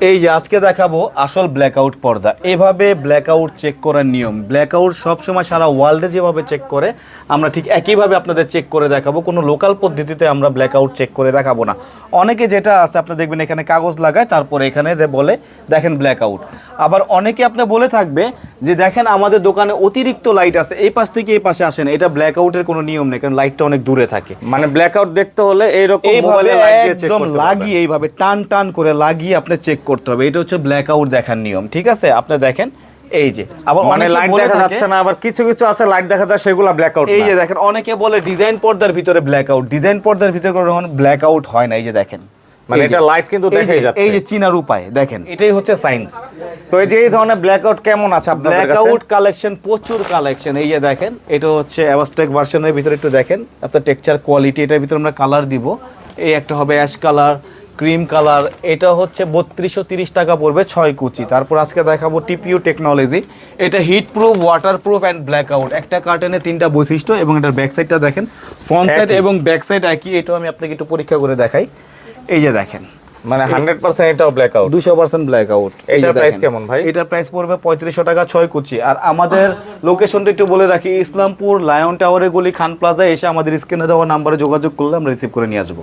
এই যে আজকে দেখাবো আসল ব্ল্যাক আউট পর্দা। এভাবে ব্ল্যাক আউট চেক করার নিয়ম। ব্ল্যাক ব্ল্যাকআউট সবসময় সারা ওয়ার্ল্ডে যেভাবে চেক করে, আমরা ঠিক একইভাবে আপনাদের চেক করে দেখাবো। কোনো লোকাল পদ্ধতিতে আমরা ব্ল্যাক আউট চেক করে দেখাবো না। অনেকে যেটা আছে, আপনি দেখবেন এখানে কাগজ লাগায়, তারপরে এখানে বলে, দেখেন ব্ল্যাকআউট আবার অনেকে আপনি বলে থাকবে যে দেখেন আমাদের দোকানে অতিরিক্ত লাইট আছে এই পাশ থেকে এই পাশে আসে না। এটা ব্ল্যাকআউটের কোনো নিয়ম নেই কারণ লাইটটা অনেক দূরে থাকে। মানে ব্ল্যাকআউট দেখতে হলে এইরকম মোবাইলে লাইট দিয়ে চেক একদম করতে লাগিয়ে এইভাবে টান টান করে লাগিয়ে আপনি চেক করতে হবে। এটা হচ্ছে ব্ল্যাক আউট দেখার নিয়ম ঠিক আছে? আপনি দেখেন এই যে। আবার মানে লাইট দেখা যাচ্ছে না আবার কিছু কিছু আছে লাইট দেখা যায় সেগুলো ব্ল্যাকআউট এই যে দেখেন অনেকে বলে ডিজাইন পর্দার ভিতরে ব্ল্যাক আউট ডিজাইন পর্দার ভিতরে কোনো ব্ল্যাক আউট হয় না এই যে দেখেন। মানে এটা লাইট কিন্তু দেখাই যাচ্ছে। এই যে চিনার উপায় দেখেন। এটাই হচ্ছে সায়েন্স তো এই যে এই ধরনের ব্ল্যাকআউট কেমন আছে আপনাদের কাছে? কালেকশন প্রচুর কালেকশন এই যে দেখেন এটা হচ্ছে অ্যাভাস্টেক ভার্সনের ভিতরে একটু দেখেন। আপনার টেক্সচার কোয়ালিটি এটার ভিতরে আমরা কালার দিব। এই একটা হবে অ্যাশ কালার ক্রিম কালার এটা হচ্ছে বত্রিশশো তিরিশ টাকা পড়বে ছয় কুচি। তারপর আজকে দেখাবো টিপিউ টেকনোলজি এটা heat proof water proof and black out একটা কার্টেনে তিনটা বৈশিষ্ট্য এবং এটার ব্যাক সাইডটা দেখেন ফ্রন্ট সাইড এবং ব্যাক সাইড একই। এটাও আমি আপনাকে একটু পরীক্ষা করে দেখাই। এই যে দেখেন। মানে হান্ড্রেড পার্সেন্ট এটাও ব্ল্যাক আউট দুশো পার্সেন্ট ব্ল্যাক আউট এটার প্রাইস কেমন ভাই? এটার প্রাইস পড়বে পঁয়ত্রিশশো টাকা ছয় কুচি। আর আমাদের লোকেশনটা একটু বলে রাখি ইসলামপুর লায়ন টাওয়ারে গলি খান প্লাজা এসে আমাদের স্ক্রিনে দেওয়া নাম্বারে যোগাযোগ করলে আমরা রিসিভ করে নিয়ে আসব।